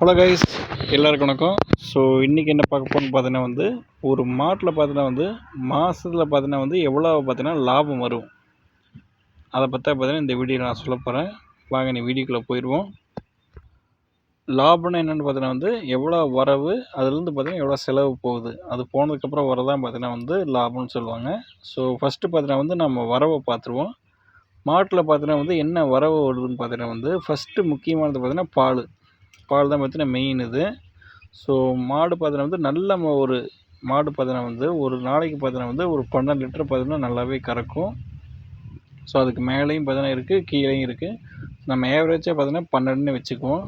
Hello guys எல்லாருக்கும் வணக்கம். So இன்றைக்கி என்ன பார்க்க போகணும்னு பார்த்தீங்கன்னா வந்து ஒரு மாட்டில் பார்த்தீங்கன்னா வந்து மாதத்தில் பார்த்தீங்கன்னா வந்து எவ்வளோ பார்த்தீங்கன்னா லாபம் வரும்? அதை பற்றி பார்த்தீங்கன்னா இந்த வீடியோ நான் சொல்ல போகிறேன் வாங்க நீ வீடியோக்குள்ளே போயிடுவோம் லாபம்னா என்னென்னு பார்த்தீங்கன்னா வந்து எவ்வளோ வரவு அதுலேருந்து பார்த்தீங்கன்னா எவ்வளோ செலவு போகுது? அது போனதுக்கப்புறம் வரதான் பார்த்தீங்கன்னா வந்து லாபம்னு சொல்லுவாங்க. ஸோ ஃபஸ்ட்டு பார்த்தீங்கன்னா வந்து நம்ம வரவை பார்த்துருவோம். மாட்டில் பார்த்தீங்கன்னா வந்து என்ன வரவு வருதுன்னு பார்த்தீங்கன்னா வந்து ஃபஸ்ட்டு முக்கியமானது பார்த்தீங்கன்னா பால். பால் தான் பார்த்தீங்கன்னா மெயின் இது. ஸோ மாடு பார்த்தீங்கன்னா வந்து நல்ல ஒரு மாடு பார்த்தீங்கன்னா வந்து ஒரு நாளைக்கு பார்த்தீங்கன்னா வந்து ஒரு பன்னெண்டு லிட்டர் பார்த்தீங்கன்னா நல்லாவே கறக்கும். ஸோ அதுக்கு மேலேயும் பார்த்தீங்கன்னா இருக்குது கீழேயும் இருக்குது நம்ம ஏவரேஜாக பார்த்தீங்கன்னா பன்னெண்டுன்னு வச்சுக்குவோம்.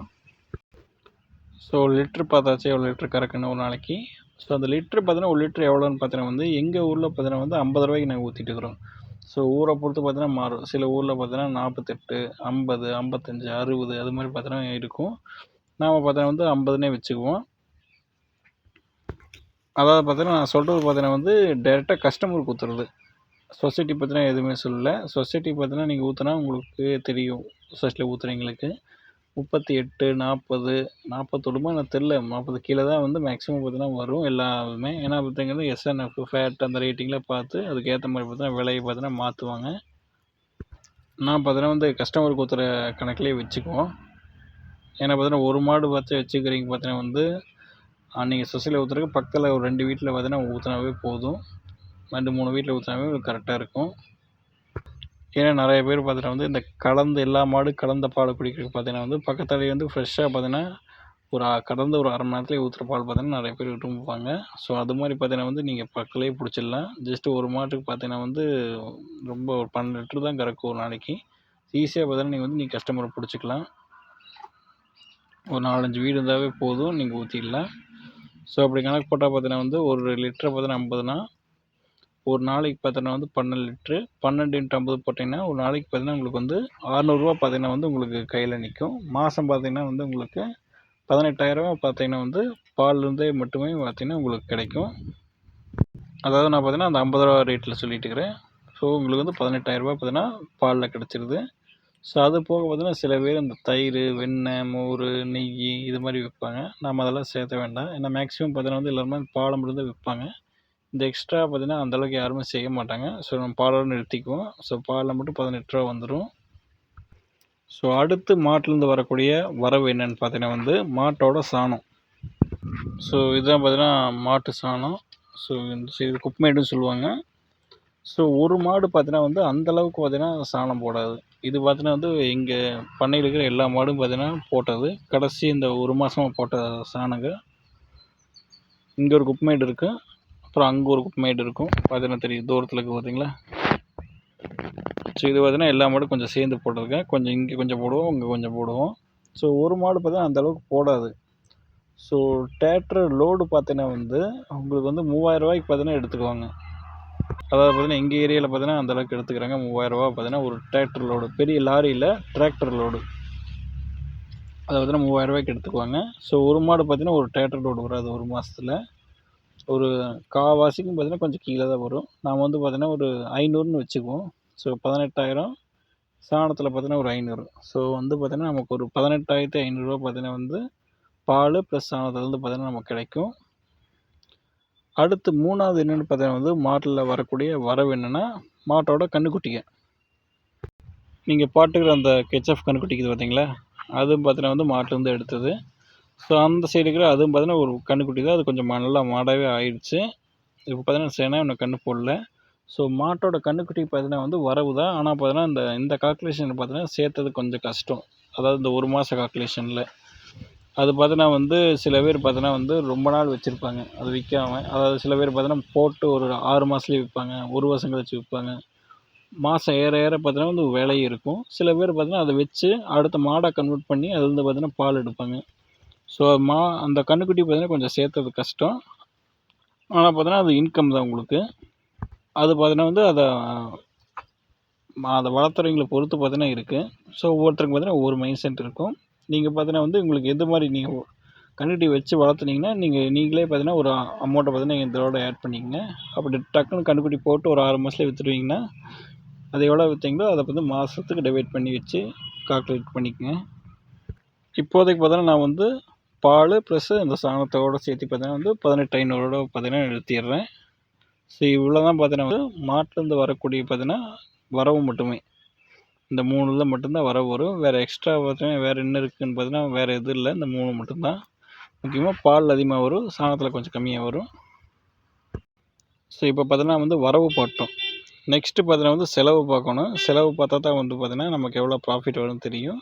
ஸோ லிட்ரு பார்த்தாச்சு எவ்வளோ லிட்ரு கறக்குன்னு ஒரு நாளைக்கு. ஸோ அந்த லிட்ரு பார்த்தீங்கன்னா ஒரு லிட்ரு எவ்வளோன்னு பார்த்தீங்கன்னா வந்து எங்கள் ஊரில் பார்த்தீங்கன்னா வந்து ஐம்பது ரூபாய்க்கு நாங்கள் ஊற்றிட்டு இருக்கிறோம். ஸோ ஊரை பொறுத்து பார்த்தீங்கன்னா மாறும். சில ஊரில் பார்த்தீங்கன்னா நாற்பத்தெட்டு ஐம்பது ஐம்பத்தஞ்சு அறுபது அது மாதிரி பார்த்தீங்கன்னா இருக்கும். நாம் பார்த்தீங்கன்னா வந்து ஐம்பதுனே வச்சுக்குவோம். அதாவது பார்த்தீங்கன்னா நான் சொல்கிறது பார்த்தீங்கன்னா வந்து டேரெக்டாக கஸ்டமருக்கு ஊற்றுறது சொசைட்டி பற்றினா எதுவுமே சொல்லலை. சொசைட்டி பார்த்தீங்கன்னா நீங்கள் ஊற்றினா உங்களுக்கு தெரியும். சொசைட்டியில் ஊற்றுறவங்களுக்கு முப்பத்தி எட்டு நாற்பது நாற்பத்தொடுமா நான் தெரில நாற்பது கீழே தான் வந்து மேக்ஸிமம் பார்த்தீங்கன்னா வரும் எல்லாமே ஏன்னா பார்த்தீங்கன்னா எஸ்என்எஃப் ஃபேட் அந்த ரேட்டிங்கில் பார்த்து அதுக்கேற்ற மாதிரி பார்த்தீங்கன்னா விலையை பார்த்தீங்கன்னா மாற்றுவாங்க நான் பார்த்தீங்கன்னா வந்து கஸ்டமருக்கு ஊற்றுற கணக்கிலே வச்சுக்குவோம். ஏன்னா பார்த்தீங்கன்னா ஒரு மாடு வச்சு வச்சுக்கிறீங்க பார்த்தீங்கன்னா வந்து நீங்கள் சொசைட்டியில் ஊற்றுறக்கு பக்கத்தில் ஒரு ரெண்டு வீட்டில் பார்த்தீங்கன்னா ஊற்றினாவே போதும். ரெண்டு மூணு வீட்டில் ஊற்றினாவே கரெக்டாக இருக்கும். ஏன்னா நிறைய பேர் பார்த்தீங்கன்னா வந்து இந்த கலந்து எல்லா மாடு கலந்த பால் குடிக்கிறதுக்கு பார்த்தீங்கன்னா வந்து பக்கத்துலேயே வந்து ஃப்ரெஷ்ஷாக பார்த்தீங்கன்னா ஒரு கடந்த ஒரு அரை மணி நேரத்துலேயே ஊற்றுற பால் பார்த்தீங்கன்னா நிறைய பேர் விரும்புவாங்க ஸோ அது மாதிரி பார்த்தீங்கன்னா வந்து நீங்கள் பக்கத்துலேயே பிடிச்சிடலாம். ஜஸ்ட்டு ஒரு மாட்டுக்கு பார்த்தீங்கன்னா வந்து ரொம்ப ஒரு பன்னெண்டு லிட்டர் தான் கறக்கும் ஒரு நாளைக்கு. ஈஸியாக பார்த்தீங்கன்னா நீங்கள் வந்து நீங்கள் கஸ்டமரை பிடிச்சிக்கலாம். ஒரு நாலஞ்சு வீடு இருந்தாவே போதும் நீங்கள் ஊற்றிடலாம் ஸோ அப்படி கணக்கு போட்டால் பார்த்தீங்கன்னா வந்து ஒரு லிட்டரை பார்த்தீங்கன்னா ஐம்பதுனா ஒரு நாளைக்கு பார்த்தீங்கன்னா வந்து பன்னெண்டு லிட்ரு பன்னெண்டு இன்ட்டு ஐம்பது போட்டிங்கன்னா ஒரு நாளைக்கு பார்த்தீங்கன்னா உங்களுக்கு வந்து ஆறுநூறுவா பார்த்தீங்கன்னா வந்து உங்களுக்கு கையில் நிற்கும் மாதம் பார்த்தீங்கன்னா வந்து உங்களுக்கு பதினெட்டாயிரரூவா பார்த்தீங்கன்னா வந்து பால்லேருந்தே மட்டுமே பார்த்தீங்கன்னா உங்களுக்கு கிடைக்கும். அதாவது நான் பார்த்தீங்கன்னா அந்த ஐம்பது ரூபா ரேட்டில் சொல்லிட்டு இருக்கிறேன் ஸோ உங்களுக்கு வந்து பதினெட்டாயிரரூபா பார்த்தீங்கன்னா பாலில் கிடச்சிருது. ஸோ அது போக பார்த்தீங்கன்னா சில பேர் இந்த தயிர் வெண்ணெய் மோர் நெய் இது மாதிரி விற்பாங்க. நம்ம அதெல்லாம் சேர்த்த வேண்டாம். ஏன்னா மேக்ஸிமம் பார்த்தீங்கன்னா வந்து எல்லாருமே பாலம் இருந்து விற்பாங்க. இந்த எக்ஸ்ட்ரா பார்த்தீங்கன்னா அந்தளவுக்கு யாருமே செய்ய மாட்டாங்க. ஸோ நம்ம பாலோட நிறுத்திக்குவோம். ஸோ பாலில் மட்டும் பதினெட்டு ரூபா வந்துடும் ஸோ அடுத்து மாட்டிலேருந்து வரக்கூடிய வரவு என்னென்னு பார்த்தீங்கன்னா வந்து மாட்டோட சாணம். ஸோ இதுதான் பார்த்தீங்கன்னா மாட்டு சாணம். ஸோ இந்த குப்பமேடுன்னு சொல்லுவாங்க. ஸோ ஒரு மாடு பார்த்தீங்கன்னா வந்து அந்த அளவுக்கு பார்த்தீங்கன்னா சாணம் போடாது. இது பார்த்தீங்கன்னா வந்து இங்கே பண்ணையில் இருக்கிற எல்லா மாடும் பார்த்தீங்கன்னா போட்டது. கடைசி இந்த ஒரு மாதமாக போட்ட சாணங்க. இங்கே ஒரு குப்பமேடு இருக்குது அப்புறம் அங்கே ஒரு குப்பமேடு இருக்கும். பார்த்தீங்கன்னா தெரியும் தூரத்தில் இருக்குது பார்த்தீங்களா ஸோ இது பார்த்தீங்கன்னா எல்லா மாடும் கொஞ்சம் சேர்ந்து போட்டிருக்கேன் கொஞ்சம் இங்கே கொஞ்சம் போடுவோம் இங்கே கொஞ்சம் போடுவோம். ஸோ ஒரு மாடு பார்த்தீங்கன்னா அந்த அளவுக்கு போடாது. ஸோ டேட்ரு லோடு பார்த்தீங்கன்னா வந்து உங்களுக்கு வந்து மூவாயிரம் ரூபாய்க்கு பார்த்தீங்கன்னா எடுத்துக்குவாங்க. அதாவது பார்த்தீங்கன்னா எங்கள் ஏரியாவில் பார்த்தீங்கன்னா அந்தளவுக்கு எடுத்துக்கிறாங்க. மூவாயிரம் ரூபா பார்த்தீங்கன்னா ஒரு டிராக்டர் லோடு பெரிய லாரியில் டிராக்டர் லோடு அதை பார்த்தீங்கன்னா மூவாயிரம் ரூபாய்க்கு எடுத்துக்குவாங்க. ஸோ ஒரு மாடு பார்த்தீங்கன்னா ஒரு டிராக்டர் லோடு வராது ஒரு மாதத்துல ஒரு காவாசிக்கும் பார்த்தீங்கன்னா கொஞ்சம் கீழே தான் வரும். நாம் வந்து பார்த்தீங்கன்னா ஒரு ஐநூறுன்னு வச்சுக்குவோம். ஸோ பதினெட்டாயிரம். சாணத்தில் பார்த்தீங்கன்னா ஒரு ஐநூறு. ஸோ வந்து பார்த்தீங்கன்னா நமக்கு ஒரு பதினெட்டாயிரத்தி ஐநூறுரூவா பார்த்தீங்கன்னா வந்து பால் ப்ளஸ் சாணத்துலேருந்து பார்த்தீங்கன்னா நமக்கு கிடைக்கும். அடுத்து மூணாவது என்னென்னு பார்த்தீங்கன்னா வந்து மாட்டில் வரக்கூடிய வரவு என்னென்னா மாட்டோட கன்றுக்குட்டிங்க நீங்கள் பாட்டுக்கிற அந்த கெச்சப் கன்றுக்குட்டிக்குது பார்த்தீங்களா? அதுவும் பார்த்தீங்கன்னா வந்து மாட்டுலேருந்து எடுத்தது. ஸோ அந்த சைடு இருக்கிற அதுவும் பார்த்தீங்கன்னா ஒரு கன்றுக்குட்டி தான். அது கொஞ்சம் நல்லா மாடாகவே ஆயிடுச்சு. இப்போ பார்த்தீங்கன்னா சேனா இன்னும் கன்று போடல. ஸோ மாட்டோட கன்றுக்குட்டி பார்த்தீங்கன்னா வந்து வரவு தான். ஆனால் பார்த்தீங்கன்னா இந்த இந்த கால்குலேஷன் பார்த்தீங்கன்னா சேர்த்தது கொஞ்சம் கஷ்டம். அதாவது இந்த ஒரு மாத கால்குலேஷனில் அது பார்த்தீங்கன்னா வந்து சில பேர் பார்த்தீங்கன்னா வந்து ரொம்ப நாள் வச்சுருப்பாங்க. அது விற்காம அதாவது சில பேர் பார்த்தீங்கன்னா போட்டு ஒரு ஆறு மாதத்துலேயே விற்பாங்க ஒரு வருஷம் கழிச்சு விற்பாங்க மாதம் ஏற ஏற பார்த்தீங்கன்னா வந்து விலையும் இருக்கும். சில பேர் பார்த்தீங்கன்னா அதை வச்சு அடுத்த மாடாக கன்வெர்ட் பண்ணி அதுலேருந்து வந்து பால் எடுப்பாங்க. ஸோ மா அந்த கன்றுக்குட்டி பார்த்தீங்கன்னா கொஞ்சம் சேர்த்தது கஷ்டம். ஆனால் பார்த்தினா அது இன்கம் தான் உங்களுக்கு. அது பார்த்தீங்கன்னா வந்து அதை அதை வளர்த்துறவங்களை பொறுத்து பார்த்தீங்கன்னா இருக்குது ஸோ ஒவ்வொருத்தருக்கு பார்த்தீங்கன்னா ஒவ்வொரு மைண்ட் செட் இருக்கும். நீங்கள் பார்த்தீங்கன்னா வந்து உங்களுக்கு எது மாதிரி நீங்கள் கன்றுக்குட்டி வச்சு வளர்த்துனீங்கன்னா நீங்கள் நீங்களே பார்த்தீங்கன்னா ஒரு அமௌண்ட்டை பார்த்தீங்கன்னா இதோட ஆட் பண்ணிக்கங்க. அப்படி டக்குன்னு கன்றுக்குட்டி போட்டு ஒரு ஆறு மாதத்துல விற்றுடுவீங்கன்னா அது எவ்வளோ விற்றீங்களோ அதை வந்து மாதத்துக்கு டிவைட் பண்ணி வச்சு கால்குலேட் பண்ணிக்கங்க. இப்போதைக்கு பார்த்தீங்கன்னா நான் வந்து பால் ப்ளஸ்ஸு இந்த சாணத்தோட சேர்த்து பார்த்தீங்கன்னா வந்து பதினெட்டு ஐநூறோட பார்த்தீங்கன்னா நிறுத்திடுறேன். ஸோ இவ்வளோ தான் பார்த்தீங்கன்னா வந்து மாட்டுலேருந்து வரக்கூடிய பார்த்தீங்கன்னா வரவு மட்டுமே. இந்த மூணில் மட்டும்தான் வரவு வரும் வேறு எக்ஸ்ட்ரா பார்த்தீங்கன்னா வேறு என்ன இருக்குதுன்னு பார்த்தீங்கன்னா வேறு எதுவும் இல்லை. இந்த மூணு மட்டும்தான். முக்கியமாக பால் அதிகமாக வரும். சாணத்தில் கொஞ்சம் கம்மியாக வரும். ஸோ இப்போ பார்த்தீங்கன்னா வந்து வரவு பார்த்தோம். நெக்ஸ்ட்டு பார்த்தீங்கன்னா வந்து செலவு பார்க்கணும். செலவு பார்த்தா தான் வந்து பார்த்தீங்கன்னா நமக்கு எவ்வளோ ப்ராஃபிட் வரும்னு தெரியும்.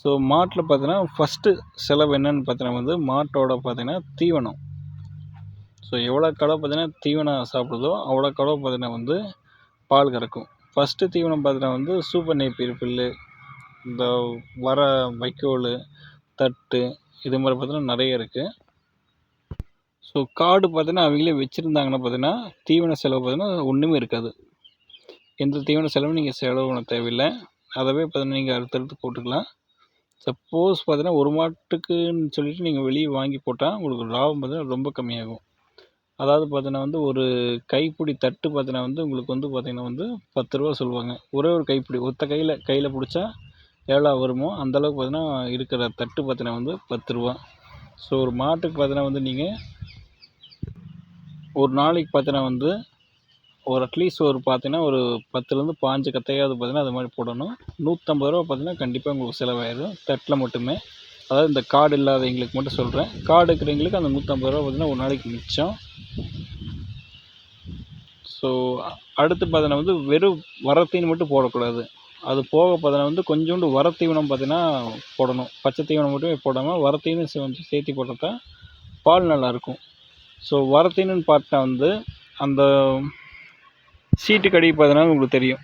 ஸோ மாட்டில் பார்த்தீங்கன்னா ஃபஸ்ட்டு செலவு என்னென்னு பார்த்தீங்கன்னா வந்து மாட்டோட பார்த்தீங்கன்னா தீவனம். ஸோ எவ்வளோ கடை பார்த்தீங்கன்னா தீவனம் சாப்பிடுதோ அவ்வளோ கடை பார்த்தீங்கன்னா வந்து பால் கறக்கும். ஃபஸ்ட்டு தீவனம் பார்த்தீங்கன்னா வந்து சூப்பர் நேப்பியர் புல்லு இந்த வர வைக்கோல் தட்டு இது மாதிரி பார்த்தீங்கன்னா நிறைய இருக்குது ஸோ காடு பார்த்தீங்கன்னா அவங்களே வச்சுருந்தாங்கன்னா பார்த்தீங்கன்னா தீவன செலவு பார்த்தீங்கன்னா ஒன்றுமே இருக்காது. எந்த தீவன செலவும் நீங்கள் செலவு பண்ண தேவையில்லை. அதவே பார்த்தீங்கன்னா நீங்கள் அடுத்தடுத்து போட்டுக்கலாம். சப்போஸ் பார்த்தீங்கன்னா ஒரு மாட்டுக்குன்னு சொல்லிட்டு நீங்கள் வெளியே வாங்கி போட்டால் உங்களுக்கு லாபம் பார்த்தீங்கன்னா ரொம்ப கம்மியாகும். அதாவது பார்த்தீங்கன்னா வந்து ஒரு கைப்பிடி தட்டு பார்த்தீங்கன்னா வந்து உங்களுக்கு வந்து பார்த்தீங்கன்னா வந்து பத்து ரூபா சொல்லுவாங்க. ஒரே ஒரு கைப்பிடி ஒத்த கையில் கையில் பிடிச்சா எவ்வளோ வருமோ அந்தளவுக்கு பார்த்தீங்கன்னா இருக்கிற தட்டு பார்த்தீங்கன்னா வந்து பத்து ரூபா. ஸோ ஒரு மாட்டுக்கு பார்த்தீங்கன்னா வந்து நீங்கள் ஒரு நாளைக்கு பார்த்தீங்கன்னா வந்து ஒரு அட்லீஸ்ட் ஒரு பார்த்தீங்கன்னா ஒரு பத்துலேருந்து பாஞ்சு கத்தையாவது பார்த்தீங்கன்னா அது மாதிரி போடணும். நூற்றம்பது ரூபா பார்த்தீங்கன்னா கண்டிப்பாக உங்களுக்கு செலவாயிடும். தட்டில் மட்டுமே. அதாவது இந்த கார்டு இல்லாதவங்களுக்கு மட்டும் சொல்கிறேன் கார்டு இருக்கிறவங்களுக்கு அந்த நூற்றம்பது ரூபா பார்த்தீங்கன்னா ஒரு நாளைக்கு மிச்சம். ஸோ அடுத்து பார்த்தீங்கன்னா வந்து வெறும் வரத்தீன் மட்டும் போடக்கூடாது. அது போக பார்த்தீங்கன்னா வந்து கொஞ்சோண்டு வரத்தீவனம் தீவனம் பார்த்தீங்கன்னா போடணும். பச்சை தீவனம் மட்டுமே போடாமல் வர தீவனம் கொஞ்சம் சேர்த்தி போட்டால் தான் பால் நல்லாயிருக்கும். ஸோ வரத்தீனுன்னு பார்த்தா வந்து அந்த சீட்டு கடி பார்த்தீங்கன்னா உங்களுக்கு தெரியும்.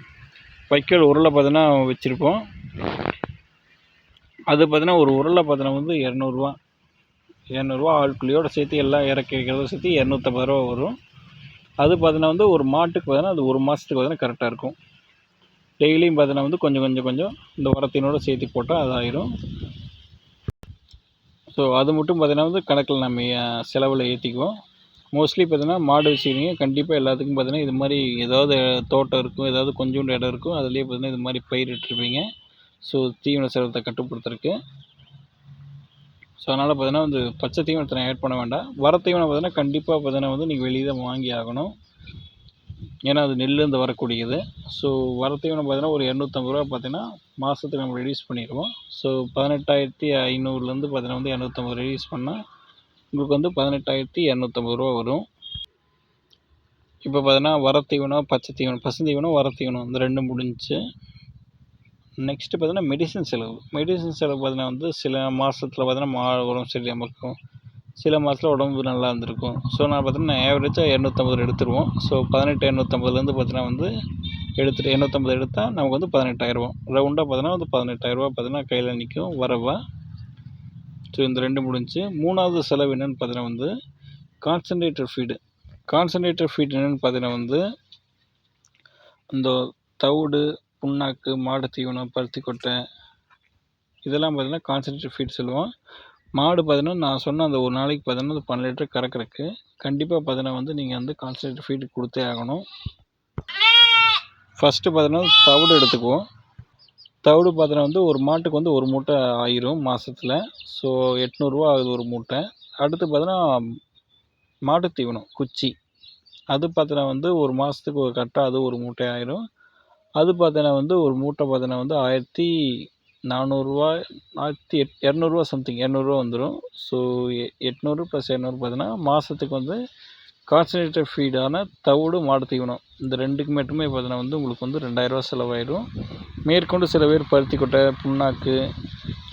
வைக்கோல் உருளை பார்த்தீங்கன்னா வச்சுருப்போம். அது பார்த்தீங்கன்னா ஒரு உருளை பார்த்தீங்கன்னா வந்து இரநூறுவா. இரநூறுவா ஆட்குழியோடு சேர்த்து எல்லாம் இறக்கி வைக்கிறதோட சேர்த்து இரநூத்தம்பது ரூபா வரும். அது பார்த்தீங்கன்னா வந்து ஒரு மாட்டுக்கு பார்த்தீங்கன்னா அது ஒரு மாதத்துக்கு பார்த்தீங்கன்னா கரெக்டாக இருக்கும். டெய்லியும் பார்த்தீங்கன்னா வந்து கொஞ்சம் கொஞ்சம் கொஞ்சம் இந்த உரத்தினோட சேர்த்து போட்டால் அதாயிரும் ஸோ அது மட்டும் பார்த்தீங்கன்னா வந்து கணக்கில் நம்ம செலவில் ஏற்றிக்குவோம் மோஸ்ட்லி பார்த்தீங்கன்னா மாடு வச்சுக்கிறீங்க கண்டிப்பாக எல்லாத்துக்கும் பார்த்தீங்கன்னா இது மாதிரி ஏதாவது தோட்டம் இருக்கும் ஏதாவது கொஞ்சோண்டு இடம் இருக்கும் அதுலேயே பார்த்தீங்கன்னா இது மாதிரி பயிரிட்டுருப்பீங்க. ஸோ தீவன செலவத்தை கட்டுப்படுத்துறதுக்கு. ஸோ அதனால் பார்த்தீங்கன்னா வந்து பச்சை தீவனத்தை நான் ஆட் பண்ண வேண்டாம். வர தீவனம் பார்த்தீங்கன்னா கண்டிப்பாக பார்த்தீங்கன்னா வந்து நீங்கள் வெளியே தான் வாங்கி ஆகணும். ஏன்னா அது நெல்லேருந்து வரக்கூடியது. ஸோ வர தீவனம் பார்த்தீங்கன்னா ஒரு இரநூத்தம்பது ரூபா பார்த்தீங்கன்னா மாதத்துக்கு நம்ம ரெடியூஸ் பண்ணிடுவோம். ஸோ பதினெட்டாயிரத்தி ஐநூறுலேருந்து பார்த்தீங்கன்னா வந்து இரநூத்தம்பது ரிலீஸ் பண்ணால் உங்களுக்கு வந்து பதினெட்டாயிரத்தி இரநூத்தம்பது ரூபா வரும். இப்போ பார்த்தீங்கன்னா வர தீவனம் பச்சை தீவனம் பசுந்தீவனம் வர தீவனம் இந்த ரெண்டும் முடிஞ்சிச்சு நெக்ஸ்ட்டு பார்த்தீங்கன்னா மெடிசன் செலவு. மெடிசன் செலவு பார்த்தீங்கன்னா வந்து சில மாதத்துல பார்த்தீங்கன்னா மா உடம்பு சரியில்லாமல் இருக்கும். சில மாதத்துல உடம்பு நல்லா இருந்திருக்கும். ஸோ நான் பார்த்தீங்கன்னா ஆவரேஜாக இரநூத்தம்பது எடுத்துருவோம். ஸோ பதினெட்டு இரநூத்தம்பதுலேருந்து பார்த்தீங்கன்னா வந்து எடுத்துகிட்டு இரநூத்தம்பது எடுத்தால் நமக்கு வந்து பதினெட்டாயிரரூவா ரவுண்டாக பார்த்தீங்கன்னா வந்து பதினெட்டாயிரரூவா பார்த்தீங்கன்னா கையில் நிற்கும் வரவா. ஸோ இந்த ரெண்டு முடிஞ்சு மூணாவது செலவு என்னென்னு பார்த்தீங்கன்னா வந்து கான்சன்ட்ரேட்டர் ஃபீடு கான்சன்ட்ரேட்டர் ஃபீட் என்னென்னு பார்த்தீங்கன்னா வந்து இந்த தவிடு புண்ணாக்கு மாடு தீவனம் பருத்தி கொட்டை இதெல்லாம் பார்த்தீங்கன்னா கான்சன்ட்ரேட் ஃபீட் சொல்லுவோம். மாடு பார்த்தீங்கன்னா நான் சொன்ன அந்த ஒரு நாளைக்கு பார்த்தீங்கன்னா பன்னெண்டு லிட்டர் கறக்கிறதுக்கு கண்டிப்பாக பார்த்தீங்கன்னா வந்து நீங்கள் வந்து கான்சன்ட்ரேட் ஃபீட் கொடுத்தே ஆகணும். ஃபஸ்ட்டு பார்த்தீங்கன்னா தவிடு எடுத்துக்குவோம். தவிடு பார்த்தீங்கன்னா வந்து ஒரு மாட்டுக்கு வந்து ஒரு மூட்டை ஆயிரும் மாதத்துல ஸோ எட்நூறுரூவா ஆகுது ஒரு மூட்டை. அடுத்து பார்த்தீங்கன்னா மாட்டு தீவனம் குச்சி. அது பார்த்தீங்கன்னா வந்து ஒரு மாதத்துக்கு ஒரு கரெக்டாக அது ஒரு மூட்டை ஆயிரும். அது பார்த்தீங்கன்னா வந்து ஒரு மூட்டை பார்த்தீங்கன்னா வந்து ஆயிரத்தி நானூறுரூவா ஆயிரத்தி எட் இரநூறுவா சம்திங் இரநூறுவா வந்துடும் ஸோ எ எட்நூறு ப்ளஸ் இரநூறு பார்த்தீங்கன்னா மாதத்துக்கு வந்து கான்சன்ட்ரேட்டட் ஃபீடான தவிடு மாடு தீவனம். இந்த ரெண்டுக்கு மட்டுமே பார்த்தீங்கன்னா வந்து உங்களுக்கு வந்து ரெண்டாயிரரூவா செலவாயிடும். மேற்கொண்டு சில பேர் பருத்தி கொட்டை புண்ணாக்கு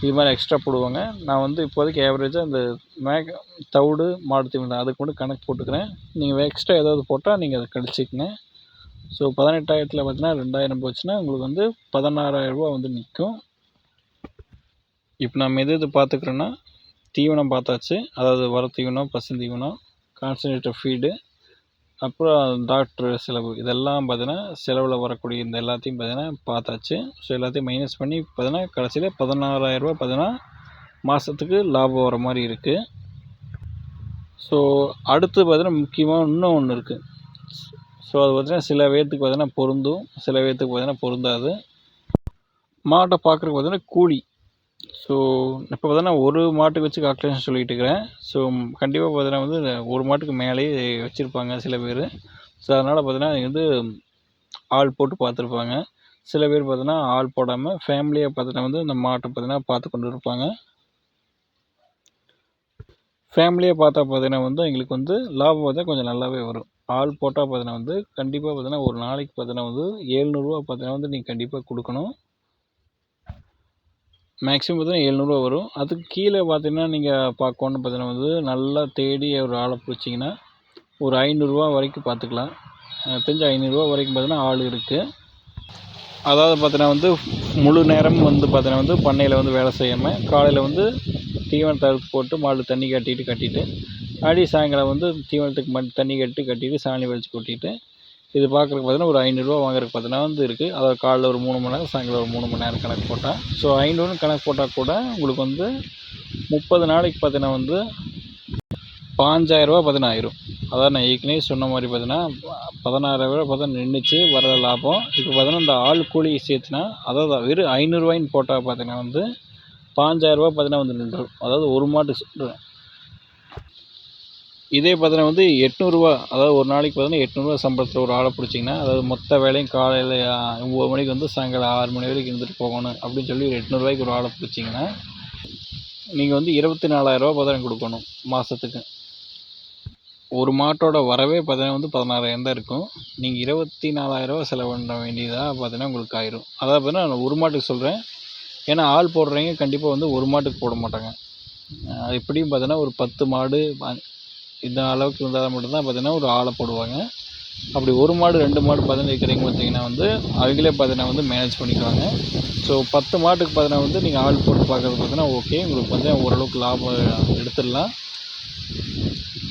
இது மாதிரி எக்ஸ்ட்ரா போடுவாங்க. நான் வந்து இப்போதைக்கு ஆவரேஜாக இந்த மேக தவிடு மாடு தீவனம் அதுக்கு மட்டும் கணக்கு போட்டுக்கிறேன். நீங்கள் எக்ஸ்ட்ரா ஏதாவது போட்டால் நீங்கள் அதை கழிச்சிக்கங்க. ஸோ பதினெட்டாயிரத்தில் பார்த்தீங்கன்னா ரெண்டாயிரம் போச்சுன்னா உங்களுக்கு வந்து பதினாறாயிரரூபா வந்து நிற்கும் இப்போ நம்ம எது எது பார்த்துக்குறோன்னா தீவனம் பார்த்தாச்சு. அதாவது வர தீவனம் பசு தீவனம் கான்சன்ட்ரேட்டர் ஃபீடு அப்புறம் டாக்டர் செலவு. இதெல்லாம் பார்த்தீங்கன்னா செலவில் வரக்கூடிய இந்த எல்லாத்தையும் பார்த்தீங்கன்னா பார்த்தாச்சு. ஸோ எல்லாத்தையும் மைனஸ் பண்ணி பார்த்தீங்கன்னா கடைசியில் பதினாறாயிரரூபா பார்த்தீங்கன்னா மாதத்துக்கு லாபம் வர மாதிரி இருக்குது ஸோ அடுத்து பார்த்தீங்கன்னா முக்கியமாக இன்னும் ஒன்று இருக்குது ஸோ அது பார்த்தீங்கன்னா சில பேர்த்துக்கு பார்த்தீங்கன்னா பொருந்தும் சில பேர்த்துக்கு பார்த்தீங்கன்னா பொருந்தாது. மாட்டை பார்க்குறதுக்கு பார்த்தீங்கன்னா கூலி. ஸோ இப்போ பார்த்தீங்கன்னா ஒரு மாட்டுக்கு வச்சு கால்குலேஷன் சொல்லிகிட்டு இருக்கிறேன். ஸோ கண்டிப்பாக பார்த்தீங்கன்னா வந்து ஒரு மாட்டுக்கு மேலேயே வச்சுருப்பாங்க சில பேர். ஸோ அதனால் பார்த்தீங்கன்னா இது வந்து ஆள் போட்டு பார்த்துருப்பாங்க. சில பேர் பார்த்தீங்கன்னா ஆள் போடாமல் ஃபேமிலியாக பார்த்தீங்கன்னா வந்து இந்த மாட்டை பார்த்தீங்கன்னா பார்த்து கொண்டு இருப்பாங்க. ஃபேமிலியாக பார்த்தா பார்த்தீங்கன்னா வந்து எங்களுக்கு வந்து லாபம் பார்த்தா கொஞ்சம் நல்லாவே வரும். ஆள் போட்டால் பார்த்தீங்கன்னா வந்து கண்டிப்பாக பார்த்தீங்கன்னா ஒரு நாளைக்கு பார்த்தீங்கன்னா வந்து ஏழ்நூறுவா பார்த்தீங்கன்னா வந்து நீங்கள் கண்டிப்பாக கொடுக்கணும். மேக்ஸிமம் பார்த்தீங்கன்னா ஏழ்நூறுவா வரும். அதுக்கு கீழே பார்த்தீங்கன்னா நீங்கள் பார்க்கணுன்னு பார்த்தீங்கன்னா வந்து நல்லா தேடி ஒரு ஆளை பிடிச்சிங்கன்னா ஒரு ஐநூறுரூவா வரைக்கும் பார்த்துக்கலாம். எனக்கு தெரிஞ்சு ஐநூறுரூவா வரைக்கும் பார்த்தீங்கன்னா ஆள் இருக்குது அதாவது பார்த்தீங்கன்னா வந்து முழு நேரமும் வந்து பார்த்தீங்கன்னா வந்து பண்ணையில் வந்து வேலை செய்யாமல் காலையில் வந்து தீவன தவிர்த்து போட்டு மாடு தண்ணி கட்டிட்டு கட்டிட்டு அடி சாயங்காலம் வந்து தீவனத்துக்கு மண் தண்ணி கட்டி கட்டிட்டு சாணி வலிச்சு கொட்டிட்டு இது பார்க்குறக்கு பார்த்தீங்கன்னா ஒரு ஐநூறுரூவா வாங்குறதுக்கு பார்த்தீங்கன்னா வந்து இருக்குது அதாவது காலைல ஒரு மூணு மணி நேரம் சாயங்காலம் ஒரு மூணு மணி நேரம் கணக்கு போட்டால் ஸோ ஐநூறுன்னு கணக்கு போட்டால் கூட உங்களுக்கு வந்து முப்பது நாளைக்கு பார்த்தீங்கன்னா வந்து பாஞ்சாயிரரூவா பார்த்தீங்கன்னா ஆயிரும். நான் ஏற்கனவே சொன்ன மாதிரி பார்த்தீங்கன்னா பதினாறாயிரரூவா பார்த்தா நின்றுச்சு வர லாபம். இப்போ பார்த்தீங்கன்னா இந்த ஆள் கூலி சேர்த்துனா அதாவது வெறும் ஐநூறுரூவாயின்னு போட்டால் பார்த்தீங்கன்னா வந்து பாஞ்சாயிரரூவா பார்த்தீங்கன்னா வந்து நின்றுடும். அதாவது ஒரு மாட்டுக்கு சொல்கிறேன் இதே பார்த்தீங்கன்னா வந்து எட்நூறுரூவா அதாவது ஒரு நாளைக்கு பார்த்தீங்கன்னா எட்நூறுரூவா சம்பளத்தில் ஒரு ஆளை பிடிச்சிங்கன்னா அதாவது மொத்த வேலையும் காலையில் ஒம்பது மணிக்கு வந்து சாயங்காலம் ஆறு மணி வரைக்கும் இருந்துட்டு போகணும் அப்படின்னு சொல்லி ஒரு எட்நூறுரூவாய்க்கு ஒரு ஆளை பிடிச்சிங்கன்னா நீங்கள் வந்து இருபத்தி நாலாயிரரூவா பார்த்தீங்கன்னா கொடுக்கணும் மாதத்துக்கு ஒரு மாட்டோட வரவே பார்த்தீங்கன்னா வந்து பதினாறாயிரம் தான் இருக்கும். நீங்கள் இருபத்தி நாலாயிரரூவா செலவு பண்ண வேண்டியதாக பார்த்தீங்கன்னா உங்களுக்கு ஆயிரும். அதாவது பார்த்தீங்கன்னா நான் ஒரு மாட்டுக்கு சொல்கிறேன் ஏன்னா ஆள் போடுறவங்க கண்டிப்பாக வந்து ஒரு மாட்டுக்கு போட மாட்டாங்க. அது எப்படியும் பார்த்தீங்கன்னா ஒரு பத்து மாடு இந்த அளவுக்கு இருந்தால் மட்டும்தான் பார்த்தீங்கன்னா ஒரு ஆளை போடுவாங்க. அப்படி ஒரு மாடு ரெண்டு மாடு பார்த்தீங்கன்னா இருக்கிறீங்க பார்த்தீங்கன்னா வந்து அவங்களே பார்த்தீங்கன்னா வந்து மேனேஜ் பண்ணிக்குவாங்க. ஸோ பத்து மாட்டுக்கு பார்த்தீங்கன்னா வந்து நீங்கள் ஆள் போட்டு பார்க்குறது பார்த்தீங்கன்னா ஓகே உங்களுக்கு வந்து ஓரளவுக்கு லாபம் எடுத்துடலாம்.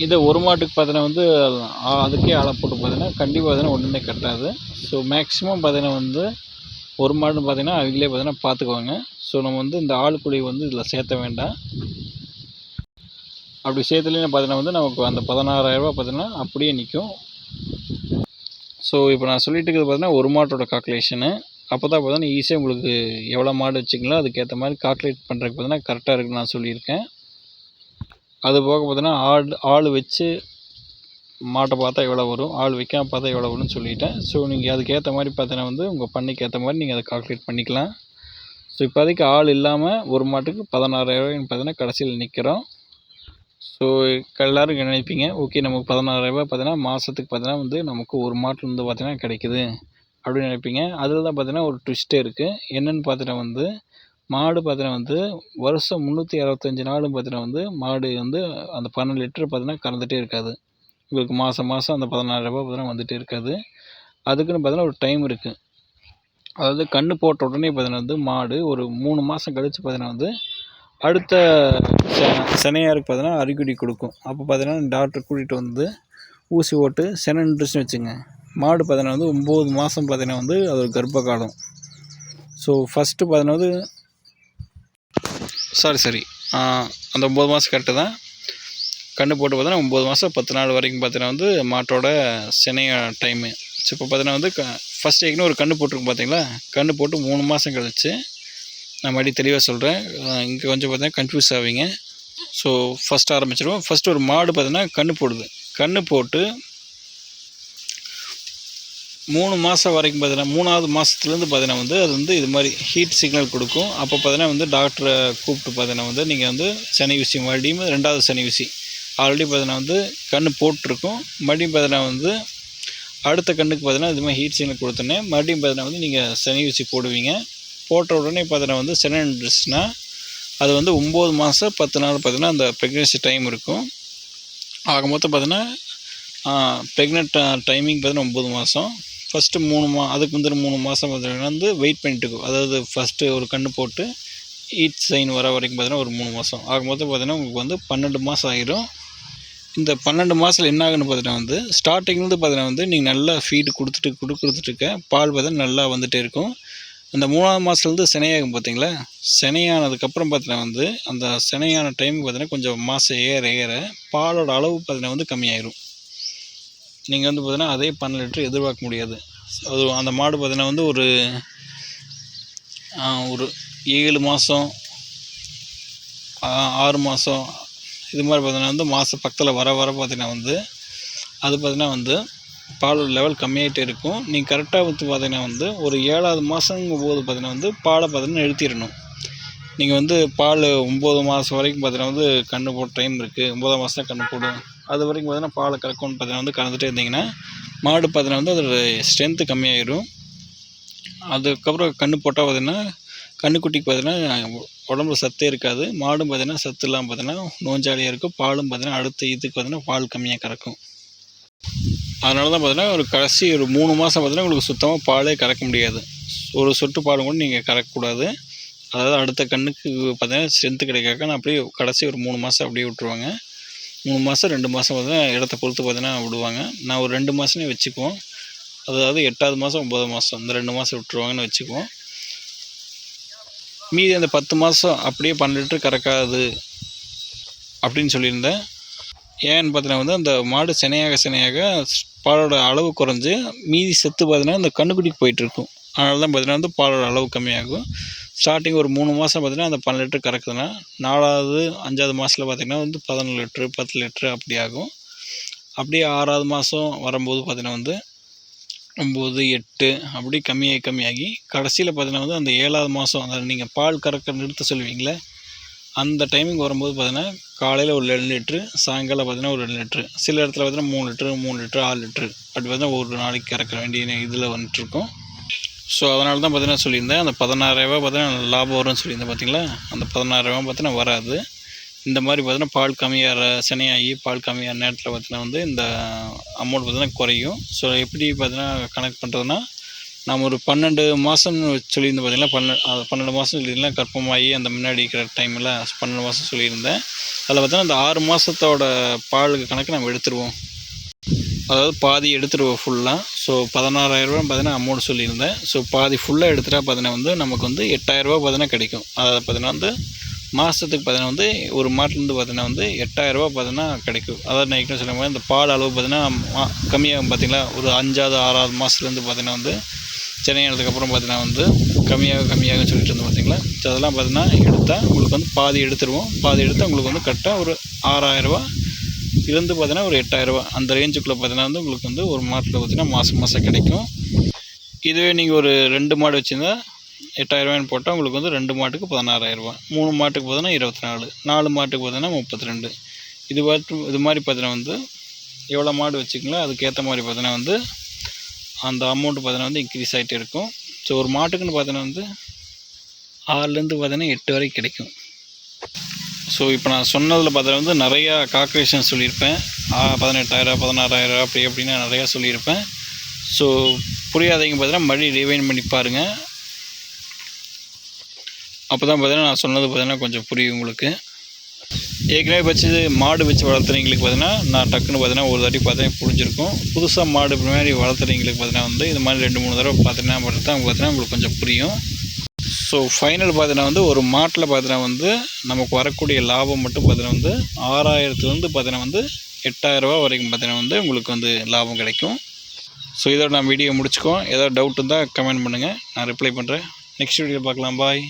இதே ஒரு மாட்டுக்கு பார்த்தீங்கன்னா வந்து அதுக்கே ஆளை போட்டு பார்த்தீங்கன்னா கண்டிப்பாக பார்த்தீங்கன்னா ஒன்றுமே கட்டாது. ஸோ மேக்ஸிமம் பார்த்தீங்கன்னா வந்து ஒரு மாடுன்னு பார்த்தீங்கன்னா அவங்களே பார்த்தீங்கன்னா பார்த்துக்குவாங்க ஸோ நம்ம வந்து இந்த ஆள் கூலி வந்து இதில் சேர்த்த வேண்டாம். அப்படி சேர்த்துலேன்னு பார்த்தீங்கன்னா வந்து நமக்கு அந்த பதினாறாயிரரூபா பார்த்தீங்கன்னா அப்படியே நிற்கும் ஸோ இப்போ நான் சொல்லிட்டு இருக்கிறது பார்த்தீங்கன்னா ஒரு மாட்டோட கால்குலேஷனு அப்போ தான் பார்த்தீங்கன்னா ஈஸியாக உங்களுக்கு எவ்வளோ மாடு வச்சுங்களோ அதுக்கேற்ற மாதிரி கால்குலேட் பண்ணுறதுக்கு பார்த்தீங்கன்னா கரெக்டாக இருக்குன்னு நான் சொல்லியிருக்கேன். அது போக பார்த்தீங்கன்னா ஆள் ஆள் வச்சு மாட்டை பார்த்தா எவ்வளோ வரும் ஆள் வைக்காமல் பார்த்தா எவ்வளோ வரும்னு சொல்லிட்டேன். ஸோ நீங்கள் அதுக்கேற்ற மாதிரி பார்த்தீங்கன்னா வந்து உங்கள் பண்ணிக்கு ஏற்ற மாதிரி நீங்கள் அதை கால்குலேட் பண்ணிக்கலாம். ஸோ இப்போதைக்கு ஆள் இல்லாமல் ஒரு மாட்டுக்கு பதினாறாயிரம் பார்த்தீங்கன்னா கடைசியில் நிற்கிறோம் ஸோ எல்லோரும் என்ன நினைப்பீங்க? ஓகே நமக்கு பதினாறாயிரரூபா பார்த்தீங்கன்னா மாதத்துக்கு பார்த்தீங்கன்னா வந்து நமக்கு ஒரு மாட்டில் வந்து பார்த்தீங்கன்னா கிடைக்குது அப்படின்னு நினைப்பீங்க. அதில் தான் பார்த்தீங்கன்னா ஒரு ட்விஸ்ட்டே இருக்குது என்னென்னு பார்த்தீங்கன்னா வந்து மாடு பார்த்தீங்கன்னா வந்து வருஷம் முந்நூற்றி அறுபத்தஞ்சி நாளும் பார்த்தீங்கன்னா வந்து மாடு வந்து அந்த பன்னெண்டு லிட்டர் பார்த்தீங்கன்னா கறந்துகிட்டே இருக்காது. உங்களுக்கு மாதம் மாதம் அந்த பதினாறாயிரரூபா பார்த்தீங்கன்னா வந்துகிட்டே இருக்காது. அதுக்குன்னு பார்த்தீங்கன்னா ஒரு டைம் இருக்குது அதாவது கன்று போட்ட உடனே பார்த்தீங்கன்னா வந்து மாடு ஒரு மூணு மாதம் கழித்து பார்த்தீங்கன்னா வந்து அடுத்த செ- சினையாருக்கு பார்த்தீங்கன்னா அறிகுறி கொடுக்கும். அப்போ பார்த்தீங்கன்னா டாக்டர் கூட்டிகிட்டு வந்து ஊசி போட்டு செனை நின்றுச்சுன்னு வச்சுங்க. மாடு பார்த்தீங்கன்னா வந்து ஒம்பது மாதம் பார்த்தீங்கன்னா வந்து அது ஒரு கர்ப்ப காலம் ஸோ ஃபஸ்ட்டு பார்த்தீங்கன்னா வந்து சாரி சாரி அந்த ஒம்பது மாதம் கரெக்டு தான். கன்று போட்டு பார்த்தீங்கன்னா ஒம்பது மாதம் பத்து நாள் வரைக்கும் பார்த்தீங்கன்னா வந்து மாட்டோட சினைய டைமு ஸோ இப்போ பார்த்தீங்கன்னா வந்து க ஃபஸ்ட் ஏற்கனவே ஒரு கன்று போட்டிருக்கும் பார்த்தீங்களா? கன்று போட்டு மூணு மாதம் கழிச்சு நான் மறுபடியும் தெளிவாக சொல்கிறேன் இங்கே கொஞ்சம் பார்த்தீங்கன்னா கன்ஃபியூஸ் ஆவீங்க. ஸோ ஃபஸ்ட் ஆரம்பிச்சிடுவோம் ஃபஸ்ட் ஒரு மாடு பார்த்தீங்கன்னா கன்று போடுது. கன்று போட்டு மூணு மாதம் வரைக்கும் பார்த்தீங்கன்னா மூணாவது மாதத்துலேருந்து பார்த்தீங்கன்னா வந்து அது வந்து இது மாதிரி ஹீட் சிக்னல் கொடுக்கும். அப்போ பார்த்தீங்கன்னா வந்து டாக்டரை கூப்பிட்டு பார்த்தீங்கன்னா வந்து நீங்கள் வந்து சனி ஊசி மறுபடியும் ரெண்டாவது சனி ஊசி ஆல்ரெடி பார்த்தீங்கன்னா வந்து கன்று போட்டிருக்கும். மறுபடியும் பார்த்தீங்கன்னா வந்து அடுத்த கண்ணுக்கு பார்த்தீங்கன்னா இது மாதிரி ஹீட் சிக்னல் கொடுத்தோன்னே மறுபடியும் பார்த்தீங்கன்னா வந்து நீங்கள் சனி ஊசி போடுவீங்க. போட்ட உடனே பார்த்தீங்கன்னா வந்து செனை நின்றுச்சுன்னா அது வந்து ஒம்பது மாதம் பத்து நாள் பார்த்தீங்கன்னா அந்த ப்ரெக்னென்சி டைம் இருக்கும். ஆக மொத்தம் பார்த்தீங்கன்னா ப்ரெக்னென்ட் டைமிங் பார்த்தீங்கன்னா ஒம்பது மாதம் ஃபஸ்ட்டு மூணு மா அதுக்கு முந்தின மூணு மாதம் பார்த்தீங்கன்னா வந்து வெயிட் பண்ணிட்டு இருக்கும். அதாவது ஃபஸ்ட்டு ஒரு கன்று போட்டு ஈட் சைன் வர வரைக்கும் பார்த்தீங்கன்னா ஒரு மூணு மாதம் ஆக மொத்தம் பார்த்தீங்கன்னா உங்களுக்கு வந்து பன்னெண்டு மாதம் ஆயிரும். இந்த பன்னெண்டு மாதத்தில் என்ன ஆகுன்னு பார்த்தீங்கன்னா வந்து ஸ்டார்டிங்லேருந்து பார்த்தீங்கன்னா வந்து நீங்கள் நல்லா ஃபீடு கொடுத்துட்டு கொடு கொடுத்துட்ருக்க பால் பார்த்தீங்கன்னா நல்லா வந்துகிட்டே இருக்கும். அந்த மூணாவது மாதத்துலேருந்து சினையாகும் பார்த்தீங்களா? சினையானதுக்கப்புறம் பார்த்தீங்கன்னா வந்து அந்த சினையான டைம் பார்த்தீங்கன்னா கொஞ்சம் மாதம் ஏற ஏற பாலோட அளவு பார்த்தீங்கன்னா வந்து கம்மியாயிரும். நீங்கள் வந்து பார்த்தீங்கன்னா அதே பன்னெண்டு லிட்டர் எதிர்பார்க்க முடியாது. அது அந்த மாடு பார்த்தீங்கன்னா வந்து ஒரு ஒரு ஏழு மாதம் ஆறு மாதம் இது மாதிரி பார்த்தீங்கன்னா வந்து மாதம் பக்கத்தில் வர வர பார்த்தீங்கன்னா வந்து அது பார்த்தீங்கன்னா வந்து பாலோட லெவல் கம்மியாகிட்டே இருக்கும். நீங்கள் கரெக்டாக வந்து பார்த்தீங்கன்னா வந்து ஒரு ஏழாவது மாதங்கும் போது பார்த்தீங்கன்னா வந்து பாலை பார்த்தீங்கன்னா நிறுத்திடணும். நீங்கள் வந்து பால் ஒம்பது மாதம் வரைக்கும் பார்த்தீங்கன்னா வந்து கன்று போட டைம் இருக்குது ஒம்பதாம் மாதம் தான் கன்று போடும். அது வரைக்கும் பார்த்தீங்கன்னா பாலை கறக்கணும்னு பார்த்தீங்கன்னா வந்து கறந்துட்டே இருந்தீங்கன்னா மாடு பார்த்தீங்கன்னா வந்து அதோட ஸ்ட்ரென்த்து கம்மியாயிடும் அதுக்கப்புறம் கன்று போட்டால் பார்த்தீங்கன்னா கன்றுக்குட்டிக்கு பார்த்தீங்கன்னா உடம்புல சத்தே இருக்காது. மாடும் பார்த்தீங்கன்னா சத்து இல்லாமல் பார்த்தீங்கன்னா நோஞ்சாலியாக இருக்கும். பாலும் பார்த்தீங்கன்னா அடுத்த இதுக்கு பார்த்தீங்கன்னா பால் கம்மியாக கறக்கும். அதனால தான் பார்த்தீங்கன்னா ஒரு கடைசி ஒரு மூணு மாதம் பார்த்தீங்கன்னா உங்களுக்கு சுத்தமாக பாலே கறக்க முடியாது. ஒரு சொட்டு பாலும் கூட நீங்கள் கறக்கக்கூடாது. அதாவது அடுத்த கண்ணுக்கு பார்த்தீங்கன்னா ஸ்ட்ரென்த்து கிடைக்காக்க நான் அப்படியே கடைசி ஒரு மூணு மாதம் அப்படியே விட்ருவாங்க மூணு மாதம் ரெண்டு மாதம் பார்த்தீங்கன்னா இடத்த பொறுத்து பார்த்தீங்கன்னா விடுவாங்க. நான் ஒரு ரெண்டு மாதமே வச்சுக்குவோம். அதாவது எட்டாவது மாதம் ஒம்பது மாதம் இந்த ரெண்டு மாதம் விட்டுருவாங்கன்னு வச்சுக்குவோம். மீதி அந்த பத்து மாதம் அப்படியே பன்னெண்டு லிட்டர் கறக்காது அப்படின்னு சொல்லியிருந்தேன். ஏன்னு பார்த்தீங்கன்னா வந்து அந்த மாடு சினையாக சினையாக பாலோட அளவு குறைஞ்சி மீதி செத்து பார்த்தீங்கன்னா அந்த கண்ணுக்குட்டிக்கு போயிட்டுருக்கும். அதனால தான் பார்த்தீங்கன்னா வந்து பாலோட அளவு கம்மியாகும். ஸ்டார்டிங் ஒரு மூணு மாதம் பார்த்தீங்கன்னா அந்த பன்னெண்டு லிட்டர் கறக்குதுன்னா நாலாவது அஞ்சாவது மாதத்தில் பார்த்திங்கன்னா வந்து பதினொன்று லிட்ரு பத்து லிட்ரு அப்படி ஆகும். அப்படியே ஆறாவது மாதம் வரும்போது பார்த்தீங்கன்னா வந்து ஒம்பது எட்டு அப்படி கம்மியாகி கம்மியாகி கடைசியில் பார்த்தீங்கன்னா வந்து அந்த ஏழாவது மாதம் அந்த நீங்கள் பால் கறக்க நிறுத்த சொல்லுவீங்களே அந்த டைமிங் வரும்போது பார்த்தீங்கன்னா காலையில் ஒரு ரெண்டு லிட்ரு சாயங்காலம் பார்த்தீங்கன்னா ஒரு ரெண்டு லிட்ரு சில இடத்துல பார்த்தீங்கன்னா மூணு லிட்ரு மூணு லிட்ரு ஆறு லிட்ரு அப்படி பார்த்தீங்கன்னா ஒரு நாளைக்கு கறக்க வேண்டிய இதில் வந்துட்டுருக்கோம். ஸோ அதனால தான் பார்த்தீங்கன்னா சொல்லியிருந்தேன். அந்த பதினாறாயிரரூபா பார்த்தீங்கன்னா லாபம் வரும்னு சொல்லியிருந்தேன் பார்த்தீங்களா? அந்த பதினாறாயிரரூபா பார்த்தீங்கன்னா வராது. இந்த மாதிரி பார்த்தீங்கன்னா பால் கம்மியாகிற சினையாகி பால் கம்மியாகிற நேரத்தில் பார்த்தீங்கன்னா வந்து இந்த அமௌண்ட் பார்த்தீங்கன்னா குறையும். ஸோ எப்படி பார்த்தீங்கன்னா கனெக்ட் பண்ணுறதுன்னா நம்ம ஒரு பன்னெண்டு மாதம்னு சொல்லியிருந்தேன் பார்த்திங்கன்னா பன்னெண்டு அது பன்னெண்டு மாதம் சொல்லியிருந்தேன். கர்ப்பமாகி அந்த முன்னாடி இருக்கிற டைமில் பன்னெண்டு மாதம் சொல்லியிருந்தேன். அதில் பார்த்தோன்னா அந்த ஆறு மாதத்தோட பாலுக்கு கணக்கு நம்ம எடுத்துருவோம். அதாவது பாதி எடுத்துருவோம் ஃபுல்லாக ஸோ பதினாறாயிரரூபா பார்த்தீங்கன்னா அமௌண்ட் சொல்லியிருந்தேன். ஸோ பாதி ஃபுல்லாக எடுத்துட்டா பார்த்தீங்கன்னா வந்து நமக்கு வந்து எட்டாயிரரூபா பார்த்தீங்கன்னா கிடைக்கும். அதாவது பார்த்தீங்கன்னா வந்து மாதத்துக்கு பார்த்தீங்கன்னா வந்து ஒரு மாட்டிலேருந்து பார்த்தீங்கன்னா வந்து எட்டாயிரரூபா பார்த்தீங்கன்னா கிடைக்கும். அதாவது நான் ஏற்கனவே சொன்ன மாதிரி இந்த பால் அளவு பார்த்தீங்கன்னா மா கம்மியாகும் பார்த்தீங்களா ஒரு அஞ்சாவது ஆறாவது மாதத்துலேருந்து பார்த்தீங்கன்னா வந்து சென்னை ஆனதுக்கப்புறம் பார்த்தீங்கன்னா வந்து கம்மியாக கம்மியாக சொல்லிட்டு இருந்தோம் பார்த்தீங்களா ஸோ அதெல்லாம் பார்த்தீங்கன்னா எடுத்தால் உங்களுக்கு வந்து பாதி எடுத்துருவோம். பாதி எடுத்தால் உங்களுக்கு வந்து கரெக்டாக ஒரு ஆறாயிரரூபா இருந்து பார்த்தீங்கன்னா ஒரு எட்டாயிரரூபா அந்த ரேஞ்சுக்குள்ளே பார்த்தீங்கன்னா வந்து உங்களுக்கு வந்து ஒரு மாட்டில் பார்த்தீங்கன்னா மாதம் மாதம் கிடைக்கும். இதுவே நீங்கள் ஒரு ரெண்டு மாடு வச்சுருந்தா எட்டாயிரரூபான்னு போட்டால் உங்களுக்கு வந்து ரெண்டு மாட்டுக்கு பதினாறாயிரரூபா மூணு மாட்டுக்கு பார்த்தீங்கன்னா இருபத்தி நாலு நாலு மாட்டுக்கு பார்த்தீங்கன்னா முப்பத்தி ரெண்டு இது பார்த்து இது மாதிரி பார்த்தீங்கன்னா வந்து எவ்வளோ மாடு வச்சுக்கங்களோ அதுக்கேற்ற மாதிரி பார்த்தீங்கன்னா வந்து அந்த அமௌண்ட்டு பார்த்தீங்கன்னா வந்து இன்க்ரீஸ் ஆகிட்டே இருக்கும். ஸோ ஒரு மாட்டுக்குன்னு பார்த்தீங்கன்னா வந்து ஆறுலேருந்து பார்த்தீங்கன்னா எட்டு வரைக்கும் கிடைக்கும். ஸோ இப்போ நான் சொன்னதில் பார்த்தீங்கன்னா வந்து நிறையா கால்குலேஷன் சொல்லியிருப்பேன். பதினெட்டாயிரம் பதினாறாயிரம் அப்படி அப்படின்னு நிறையா சொல்லியிருப்பேன். ஸோ புரியாதவங்க பார்த்தீங்கன்னா மறுபடியும் ரிவைன் பண்ணி பாருங்கள் அப்போ தான் பார்த்தீங்கன்னா நான் சொன்னது பார்த்தீங்கன்னா கொஞ்சம் புரியும் உங்களுக்கு. ஏற்கனவே வச்சு மாடு வச்சு வளர்த்துறவங்களுக்கு பார்த்தீங்கன்னா நான் டக்குன்னு பார்த்தீங்கன்னா ஒரு தாட்டி பார்த்தீங்கன்னா புரிஞ்சிருக்கும். புதுசாக மாடு மாதிரி வளர்த்துறவங்களுக்கு பார்த்தீங்கன்னா வந்து இது மாதிரி ரெண்டு மூணு தடவை பார்த்தீங்கன்னா மட்டும் தான் பார்த்தீங்கன்னா உங்களுக்கு கொஞ்சம் புரியும். ஸோ ஃபைனல் பார்த்தீங்கன்னா வந்து ஒரு மாட்டில் பார்த்தீங்கன்னா வந்து நமக்கு வரக்கூடிய லாபம் மட்டும் பார்த்தீங்கன்னா வந்து ஆறாயிரத்துலேருந்து பார்த்தீங்கன்னா வந்து எட்டாயிரரூபா வரைக்கும் பார்த்தீங்கன்னா வந்து உங்களுக்கு வந்து லாபம் கிடைக்கும். ஸோ இதோட நான் வீடியோ முடிச்சுக்கோம் ஏதாவது டவுட் இருந்தால் கமெண்ட் பண்ணுங்கள் நான் ரிப்ளை பண்ணுறேன் நெக்ஸ்ட் வீடியோ பார்க்கலாம். பாய்